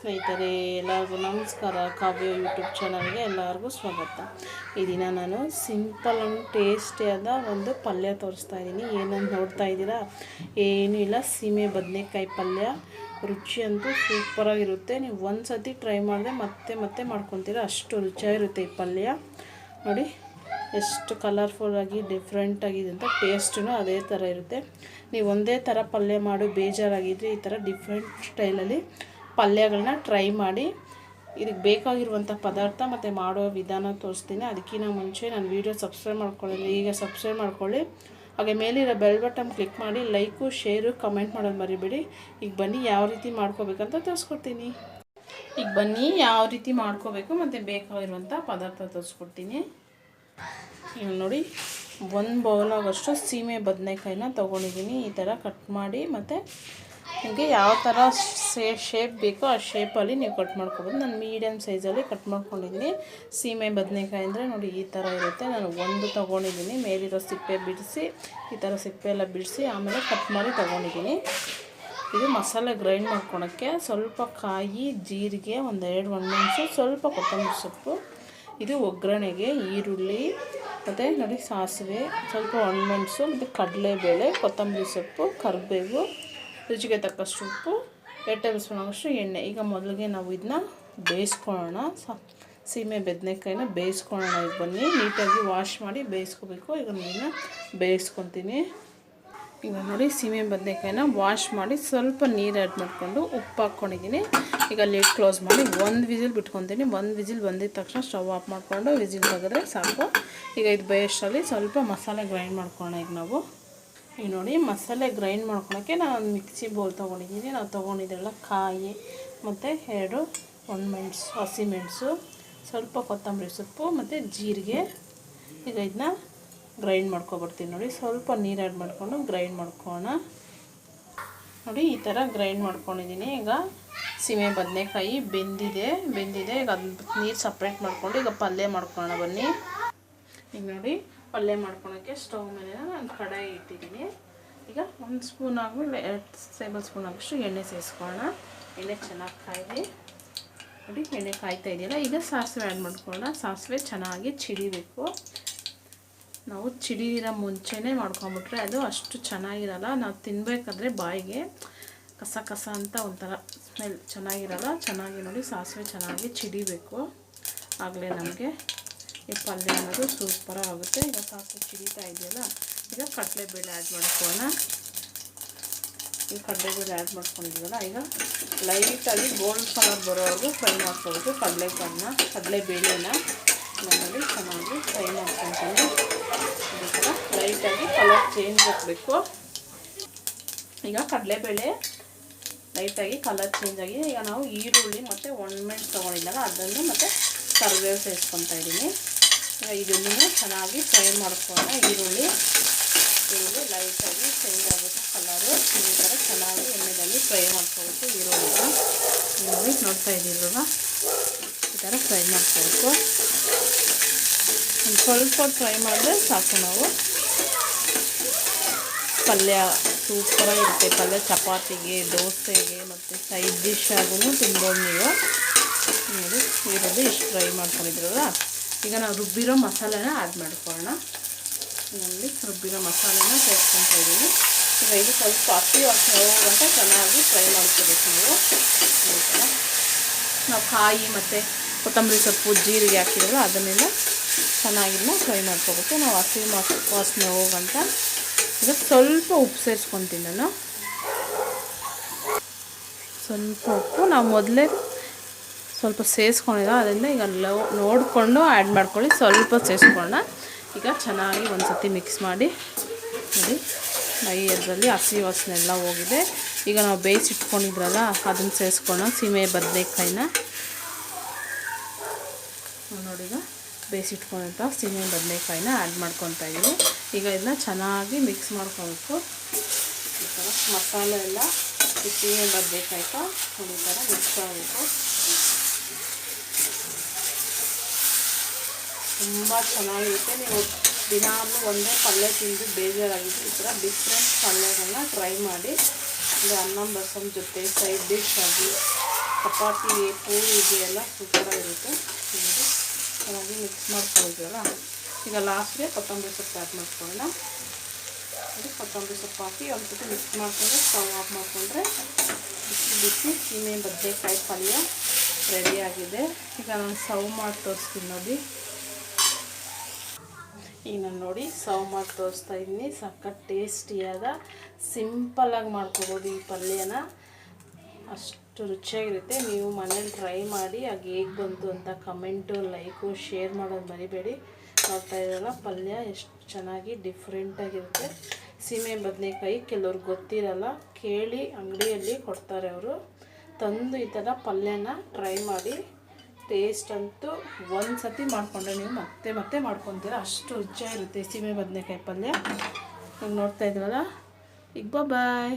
ಸ್ನೇಹಿತರೆ, ಎಲ್ಲರಿಗೂ ನಮಸ್ಕಾರ. ಕಾವ್ಯ ಯೂಟ್ಯೂಬ್ ಚಾನಲ್ಗೆ ಎಲ್ಲರಿಗೂ ಸ್ವಾಗತ. ಈ ದಿನ ನಾನು ಸಿಂಪಲ್ ಆ್ಯಂಡ್ ಟೇಸ್ಟಿಯಾದ ಒಂದು ಪಲ್ಯ ತೋರಿಸ್ತಾ ಇದ್ದೀನಿ. ಏನಂತ ನೋಡ್ತಾ ಇದ್ದೀರಾ? ಏನೂ ಇಲ್ಲ. ಸೀಮೆ ಬದನೆಕಾಯಿ ಪಲ್ಯ. ರುಚಿ ಅಂತೂ ಸೂಪರಾಗಿರುತ್ತೆ ನೀವು ಒಂದು ಸತಿ ಟ್ರೈ ಮಾಡಿದ್ರೆ ಮತ್ತೆ ಮತ್ತೆ ಮಾಡ್ಕೊತೀರ. ಅಷ್ಟು ರುಚಿಯಾಗಿರುತ್ತೆ ಈ ಪಲ್ಯ. ನೋಡಿ, ಎಷ್ಟು ಕಲರ್ಫುಲ್ಲಾಗಿ ಡಿಫ್ರೆಂಟಾಗಿದೆ ಅಂತ ಟೇಸ್ಟೂ ಅದೇ ಥರ ಇರುತ್ತೆ. ನೀವು ಒಂದೇ ಥರ ಪಲ್ಯ ಮಾಡು ಬೇಜಾರಾಗಿದ್ದರೆ ಈ ಥರ ಡಿಫ್ರೆಂಟ್ ಸ್ಟೈಲಲ್ಲಿ ಪಲ್ಯಗಳನ್ನ ಟ್ರೈ ಮಾಡಿ ಇದಕ್ಕೆ ಬೇಕಾಗಿರುವಂಥ ಪದಾರ್ಥ ಮತ್ತು ಮಾಡೋ ವಿಧಾನ ತೋರಿಸ್ತೀನಿ. ಅದಕ್ಕಿಂತ ಮುಂಚೆ ನಾನು ವೀಡಿಯೋ ಸಬ್ಸ್ಕ್ರೈಬ್ ಮಾಡ್ಕೊಳ್ಳಿ. ಈಗ ಸಬ್ಸ್ಕ್ರೈಬ್ ಮಾಡ್ಕೊಳ್ಳಿ. ಹಾಗೆ ಮೇಲಿರೋ ಬೆಲ್ ಬಟನ್ ಕ್ಲಿಕ್ ಮಾಡಿ ಲೈಕು ಶೇರು ಕಮೆಂಟ್ ಮಾಡೋದು ಮರಿಬೇಡಿ. ಈಗ ಬನ್ನಿ ಯಾವ ರೀತಿ ಮಾಡ್ಕೋಬೇಕಂತ ತೋರಿಸ್ಕೊಡ್ತೀನಿ. ಈಗ ಬನ್ನಿ ಯಾವ ರೀತಿ ಮಾಡ್ಕೋಬೇಕು ಮತ್ತು ಬೇಕಾಗಿರುವಂಥ ಪದಾರ್ಥ ತೋರಿಸ್ಕೊಡ್ತೀನಿ. ಈಗ ನೋಡಿ, ಒಂದು ಬೌಲಾಗಷ್ಟು ಸೀಮೆ ಬದನೆಕಾಯಿನ ತೊಗೊಂಡಿದ್ದೀನಿ. ಈ ಥರ ಕಟ್ ಮಾಡಿ ಮತ್ತು ನಿಮಗೆ ಯಾವ ಥರ ಶೇಪ್ ಬೇಕೋ ಆ ಶೇಪಲ್ಲಿ ನೀವು ಕಟ್ ಮಾಡ್ಕೊಬೋದು. ನಾನು ಮೀಡಿಯಮ್ ಸೈಜಲ್ಲಿ ಕಟ್ ಮಾಡ್ಕೊಂಡಿದ್ದೀನಿ. ಸೀಮೆ ಬದನೆಕಾಯಿ ಅಂದರೆ ನೋಡಿ ಈ ಥರ ಇರುತ್ತೆ. ನಾನು ಒಂದು ತೊಗೊಂಡಿದ್ದೀನಿ. ಮೇಲಿರೋ ಸಿಪ್ಪೆ ಬಿಡಿಸಿ, ಈ ಥರ ಸಿಪ್ಪೆ ಎಲ್ಲ ಬಿಡಿಸಿ ಆಮೇಲೆ ಕಟ್ ಮಾಡಿ ತೊಗೊಂಡಿದ್ದೀನಿ. ಇದು ಮಸಾಲೆ ಗ್ರೈಂಡ್ ಮಾಡ್ಕೊಳಕ್ಕೆ ಸ್ವಲ್ಪ ಕಾಯಿ, ಜೀರಿಗೆ, ಒಂದೆರಡು ಒಣಮೆಣಸು ಸ್ವಲ್ಪ ಕೊತ್ತಂಬರಿ ಸೊಪ್ಪು, ಇದು ಒಗ್ಗರಣೆಗೆ, ಈರುಳ್ಳಿ, ಮತ್ತು ನೋಡಿ ಸಾಸಿವೆ, ಸ್ವಲ್ಪ ಒಣಮೆಣಸು ಮತ್ತು ಕಡಲೆಬೇಳೆ, ಕೊತ್ತಂಬರಿ ಸೊಪ್ಪು, ಕರಿಬೇವು ರುಚಿಗೆ ತಕ್ಕಷ್ಟು ಉಪ್ಪು, ಎರಡು ಟೇಬಲ್ ಸ್ಪೂನ್ ಆಗೋಷ್ಟು ಎಣ್ಣೆ. ಈಗ ಮೊದಲಿಗೆ ನಾವು ಇದನ್ನ ಬೇಯಿಸ್ಕೊಳ್ಳೋಣ. ಸೀಮೆ ಬದನೆಕಾಯಿನ ಬೇಯಿಸ್ಕೊಳ್ಳೋಣ. ಈಗ ಬನ್ನಿ, ನೀಟಾಗಿ ವಾಶ್ ಮಾಡಿ ಬೇಯಿಸ್ಕೋಬೇಕು. ಈಗ ನಾನು ಬೇಯಿಸ್ಕೊತೀನಿ. ಈಗ ನೋಡಿ, ಸೀಮೆ ಬದನೆಕಾಯಿನ ವಾಶ್ ಮಾಡಿ ಸ್ವಲ್ಪ ನೀರು ಆ್ಯಡ್ ಮಾಡಿಕೊಂಡು ಉಪ್ಪು ಹಾಕ್ಕೊಂಡಿದ್ದೀನಿ. ಈಗ ಲೇಟ್ ಕ್ಲೋಸ್ ಮಾಡಿ ಒಂದು ವಿಸಿಲ್ ಬಿಟ್ಕೊತೀನಿ. ಒಂದು ವಿಸಿಲ್ ಬಂದಿದ ತಕ್ಷಣ ಸ್ಟವ್ ಆಫ್ ಮಾಡಿಕೊಂಡು ವಿಸಿಲ್ ತೆಗೆದ್ರೆ ಸಾಕು. ಈಗ ಇದು ಬೇಯಷ್ಟರಲ್ಲಿ ಸ್ವಲ್ಪ ಮಸಾಲೆ ಗ್ರೈಂಡ್ ಮಾಡ್ಕೊಳ್ಳೋಣ ಈಗ ನಾವು. ಈಗ ನೋಡಿ, ಮಸಾಲೆ ಗ್ರೈಂಡ್ ಮಾಡ್ಕೊಳಕ್ಕೆ ನಾನು ಮಿಕ್ಸಿ ಬೌಲ್ ತೊಗೊಂಡಿದ್ದೀನಿ. ನಾವು ತೊಗೊಂಡಿದ್ದೆಲ್ಲ ಕಾಯಿ, ಮತ್ತು ಎರಡು ಹಸಿ ಹಸಿಮೆಣಸು ಸ್ವಲ್ಪ ಕೊತ್ತಂಬರಿ ಸೊಪ್ಪು, ಮತ್ತು ಜೀರಿಗೆ. ಈಗ ಇದನ್ನ ಗ್ರೈಂಡ್ ಮಾಡ್ಕೊಬರ್ತೀನಿ ನೋಡಿ. ಸ್ವಲ್ಪ ನೀರು ಆ್ಯಡ್ ಮಾಡಿಕೊಂಡು ಗ್ರೈಂಡ್ ಮಾಡ್ಕೋಣ ನೋಡಿ, ಈ ಥರ ಗ್ರೈಂಡ್ ಮಾಡ್ಕೊಂಡಿದ್ದೀನಿ. ಈಗ ಸೀಮೆ ಬದನೆಕಾಯಿ ಬೆಂದಿದೆ. ಬೆಂದಿದೆ. ಈಗ ಅದನ್ನ ನೀರು ಸಪ್ರೇಟ್ ಮಾಡಿಕೊಂಡು ಈಗ ಪಲ್ಯ ಮಾಡ್ಕೊಳ್ಳೋಣ ಬನ್ನಿ. ಈಗ ನೋಡಿ ಪಲ್ಯ ಮಾಡ್ಕೊಳಕ್ಕೆ ಸ್ಟವ್ ಮೇಲೆ ನಾನು ಕಡಾಯಿ ಇಟ್ಟಿದ್ದೀನಿ. ಈಗ ಒಂದು ಸ್ಪೂನ್ ಆದಮೇಲೆ ಎರಡು ಟೇಬಲ್ ಸ್ಪೂನ್ ಆಗಷ್ಟು ಎಣ್ಣೆ ಸೇರಿಸ್ಕೊಳ್ಳೋಣ ಎಣ್ಣೆ ಚೆನ್ನಾಗಿ ಕಾಯಿದೆ ನೋಡಿ, ಎಣ್ಣೆ ಕಾಯ್ತಾ ಇದೆಯಲ್ಲ, ಈಗ ಸಾಸಿವೆ ಆ್ಯಡ್ ಮಾಡ್ಕೊಳ್ಳೋಣ. ಸಾಸಿವೆ ಚೆನ್ನಾಗಿ ಚಿಡಿಬೇಕು. ನಾವು ಚಿಡಿದಿರೋ ಮುಂಚೆನೇ ಮಾಡ್ಕೊಂಬಿಟ್ರೆ ಅದು ಅಷ್ಟು ಚೆನ್ನಾಗಿರಲ್ಲ. ನಾವು ತಿನ್ನಬೇಕಾದ್ರೆ ಬಾಯಿಗೆ ಕಸ ಕಸ ಅಂತ ಒಂಥರ ಸ್ಮೆಲ್ ಚೆನ್ನಾಗಿರಲ್ಲ. ಚೆನ್ನಾಗಿ ನೋಡಿ, ಸಾಸಿವೆ ಚೆನ್ನಾಗಿ ಚಿಡಿಬೇಕು. ಆಗಲೇ ನಮಗೆ ಈ ಪಲ್ಯ ಅನ್ನೋದು ಸೂಪರ್ ಆಗುತ್ತೆ ಈಗ ಸಾಸಿವೆ ಚಿಡಿತಾ ಇದೆಯಲ್ಲ, ಈಗ ಕಡಲೆಬೇಳೆ ಆ್ಯಡ್ ಮಾಡ್ಕೊಳ್ಳೋಣ. ಈಗ ಕಡಲೆಬೇಳೆ ಆ್ಯಡ್ ಮಾಡ್ಕೊಂಡಿದ್ದೀವಲ್ಲ, ಈಗ ಲೈಟಾಗಿ ಗೋಲ್ಡ್ ಕಲರ್ ಬರೋವರೆಗೂ ಫ್ರೈ ಮಾಡ್ಕೊಬೇಕು ಕಡಲೆಕಾಳನ್ನ, ಕಡಲೆಬೇಳೆನ. ನಮ್ಮಲ್ಲಿ ಚೆನ್ನಾಗಿ ಫ್ರೈ ಮಾಡ್ಕೊತೀನಿ ಅದೇ ಥರ ಲೈಟಾಗಿ ಕಲರ್ ಚೇಂಜ್ ಆಗಬೇಕು. ಈಗ ಕಡಲೆಬೇಳೆ ಲೈಟಾಗಿ ಕಲರ್ ಚೇಂಜ್ ಆಗಿ, ಈಗ ನಾವು ಈರುಳ್ಳಿ ಮತ್ತು ಒಣಮೆಣಸು ತೊಗೊಂಡಿದ್ದಾಗ ಅದನ್ನು ಮತ್ತು ಕರಿಬೇವು ಸೇರಿಸ್ಕೊತಾ ಇದ್ದೀನಿ. ಇದನ್ನು ಚೆನ್ನಾಗಿ ಫ್ರೈ ಮಾಡ್ಕೊಳ್ಳೋಣ. ಈರುಳ್ಳಿ ಈರುಳ್ಳಿ ಲೈಟಾಗಿ ಚೇಂಜ್ ಆಗುತ್ತೆ ಕಲರು. ಈ ಥರ ಚೆನ್ನಾಗಿ ಎಣ್ಣೆಯಲ್ಲಿ ಫ್ರೈ ಮಾಡ್ಕೋಬೇಕು ಈರುಳ್ಳಿನ. ನೋಡಿ ನೋಡ್ತಾ ಇದ್ದೀರಲ್ವ? ಈ ಥರ ಫ್ರೈ ಮಾಡ್ಕೋಬೇಕು ಒಂದು ಸ್ವಲ್ಪ ಫ್ರೈ ಮಾಡಿದ್ರೆ ಸಾಕು ನಾವು. ಪಲ್ಯ ಸೂಪರಾಗಿರುತ್ತೆ ಪಲ್ಯ ಚಪಾತಿಗೆ, ದೋಸೆಗೆ ಮತ್ತು ಸೈಡ್ ಡಿಶ್ ಆಗೂ ತಿನ್ಬೋದು ನೀವು. ನೋಡಿ, ಈರುಳ್ಳಿ ಇಷ್ಟು ಫ್ರೈ ಮಾಡ್ಕೊಂಡಿದ್ರಲ್ಲ ಈಗ ನಾವು ರುಬ್ಬಿರೋ ಮಸಾಲೆನ ಆ್ಯಡ್ ಮಾಡ್ಕೊಳ್ಳೋಣ. ನೋಡಿ, ರುಬ್ಬಿರೋ ಮಸಾಲೆನ ಸೇರಿಸ್ಕೊತಾ ಇದ್ದೀನಿ. ಈಗ ಇದು ಸ್ವಲ್ಪ ಹಸಿ ವಾಸನೆ ಹೋಗುವಂತ ಚೆನ್ನಾಗಿ ಫ್ರೈ ಮಾಡ್ಕೋಬೇಕು ನಾವು. ನಾವು ಕಾಯಿ ಮತ್ತು ಕೊತ್ತಂಬರಿ ಸೊಪ್ಪು, ಜೀರಿಗೆ ಹಾಕಿರಲ್ಲ ಅದನ್ನೆಲ್ಲ ಚೆನ್ನಾಗಿಲ್ಲ ಫ್ರೈ ಮಾಡ್ಕೋಬೇಕು. ನಾವು ಹಸಿ ವಾಸನೆ ಹೋಗಂತ ಈಗ ಸ್ವಲ್ಪ ಉಪ್ಪು ಸೇರಿಸ್ಕೊತೀನಿ ನಾನು. ಸ್ವಲ್ಪ ಉಪ್ಪು. ನಾವು ಮೊದಲೇ ಸ್ವಲ್ಪ ಸೇರಿಸ್ಕೊಂಡಿದ್ದೋ ಅದರಿಂದ ಈಗ ಲೋ, ನೋಡಿಕೊಂಡು ಆ್ಯಡ್ ಮಾಡ್ಕೊಳ್ಳಿ. ಸ್ವಲ್ಪ ಸೇರಿಸ್ಕೊಂಡ ಈಗ ಚೆನ್ನಾಗಿ ಒಂದು ಸತಿ ಮಿಕ್ಸ್ ಮಾಡಿ, ನೋಡಿ ಮೈ ಅದರಲ್ಲಿ ಹಸಿ ವಾಸನೆ ಎಲ್ಲ ಹೋಗಿದೆ. ಈಗ ನಾವು ಬೇಯಿಸಿಟ್ಕೊಂಡಿದ್ರಲ್ಲ ಅದನ್ನು ಸೇರಿಸ್ಕೊಳ್ಳೋ ಸೀಮೆ ಬದನೆಕಾಯಿನ. ನೋಡಿ ಈಗ ಬೇಯಿಸಿಟ್ಕೊಂಡಂಥ ಸೀಮೆ ಬದನೆಕಾಯಿನ ಆ್ಯಡ್ ಮಾಡ್ಕೊತಾ ಇದ್ದೀನಿ ಈಗ ಇದನ್ನ ಚೆನ್ನಾಗಿ ಮಿಕ್ಸ್ ಮಾಡ್ಕೊಬೇಕು ಈ ಥರ ಮಸಾಲೆ ಎಲ್ಲ ಈ ಸೀಮೆ ಬದನೆಕಾಯ್ತಾ ಈ ಥರ ಮಿಕ್ಸ್ ಆಗಬೇಕು ತುಂಬ ಚೆನ್ನಾಗಿರುತ್ತೆ. ನೀವು ದಿನಾಲೂ ಒಂದೇ ಪಲ್ಯ ತಿಂದು ಬೇಜಾರಾಗಿದ್ದು ಈ ಥರ ಡಿಫ್ರೆಂಟ್ ಪಲ್ಯಗಳನ್ನ ಟ್ರೈ ಮಾಡಿ. ಅಂದರೆ ಅನ್ನ ಬಸಮ್ ಜೊತೆ ಸೈಡ್ ಡಿಶ್ ಆಗಿ, ಚಪಾತಿ ಪೂರಿಗೆ ಎಲ್ಲ ಸೂಪರಾಗಿರುತ್ತೆ. ನೀವು ಚೆನ್ನಾಗಿ ಮಿಕ್ಸ್ ಮಾಡ್ಕೊಳ್ತೀವಲ್ಲ ಈಗ ಲಾಸ್ಟ್ಗೆ ಕೊತ್ತಂಬರಿ ಸೊಪ್ಪು ಆ್ಯಡ್ ಮಾಡ್ಕೊಳ್ಳೋಣ. ಅದು ಕೊತ್ತಂಬರಿ ಸೊಪ್ಪು ಹಾಕಿ ಒಂದು ಸತಿ ಮಿಕ್ಸ್ ಮಾಡಿಕೊಂಡ್ರೆ ಸ್ಟವ್ ಆಫ್ ಮಾಡಿಕೊಂಡ್ರೆ ಬಿಸಿ ಬಿಸಿ ಸೀಮೆ ಬದನೆಕಾಯಿ ಪಲ್ಯ ರೆಡಿಯಾಗಿದೆ ಈಗ ನಾನು ಸರ್ವ್ ಮಾಡಿ ತೋರಿಸ್ತೀನಿ ನೋಡಿ. ಈಗ ನೋಡಿ ಸರ್ವ್ ಮಾಡಿ ತೋರಿಸ್ತಾ ಇದ್ದೀನಿ. ಸಖತ್ ಟೇಸ್ಟಿಯಾದ ಸಿಂಪಲ್ಲಾಗಿ ಮಾಡ್ಕೋಬೋದು ಈ ಪಲ್ಯನ. ಅಷ್ಟು ರುಚಿಯಾಗಿರುತ್ತೆ. ನೀವು ಮನೇಲಿ ಟ್ರೈ ಮಾಡಿ ಆಗ ಹೇಗೆ ಬಂತು ಅಂತ ಕಮೆಂಟು ಲೈಕು ಶೇರ್ ಮಾಡೋದು ಮರಿಬೇಡಿ. ನೋಡ್ತಾ ಇದ್ರಲ್ಲ ಪಲ್ಯ ಎಷ್ಟು ಚೆನ್ನಾಗಿ ಡಿಫ್ರೆಂಟಾಗಿರುತ್ತೆ ಸೀಮೆ ಬದನೆಕಾಯಿ ಕೆಲವ್ರಿಗೆ ಗೊತ್ತಿರಲ್ಲ, ಕೇಳಿ ಅಂಗಡಿಯಲ್ಲಿ ಕೊಡ್ತಾರೆ ಅವರು. ತಂದು ಈ ಥರ ಪಲ್ಯನ ಟ್ರೈ ಮಾಡಿ. ಟೇಸ್ಟ್ ಅಂತೂ ಒಂದು ಸತಿ ಮಾಡಿಕೊಂಡ್ರೆ ನೀವು ಮತ್ತೆ ಮತ್ತೆ ಮಾಡ್ಕೊತೀರ. ಅಷ್ಟು ರುಚಿಯಾಗಿರುತ್ತೆ ಸೀಮೆ ಬದನೆಕಾಯಿ ಪಲ್ಯ. ನೀವು ನೋಡ್ತಾ ಇದ್ರಲ್ಲ ಈಗ ಬಾಯ್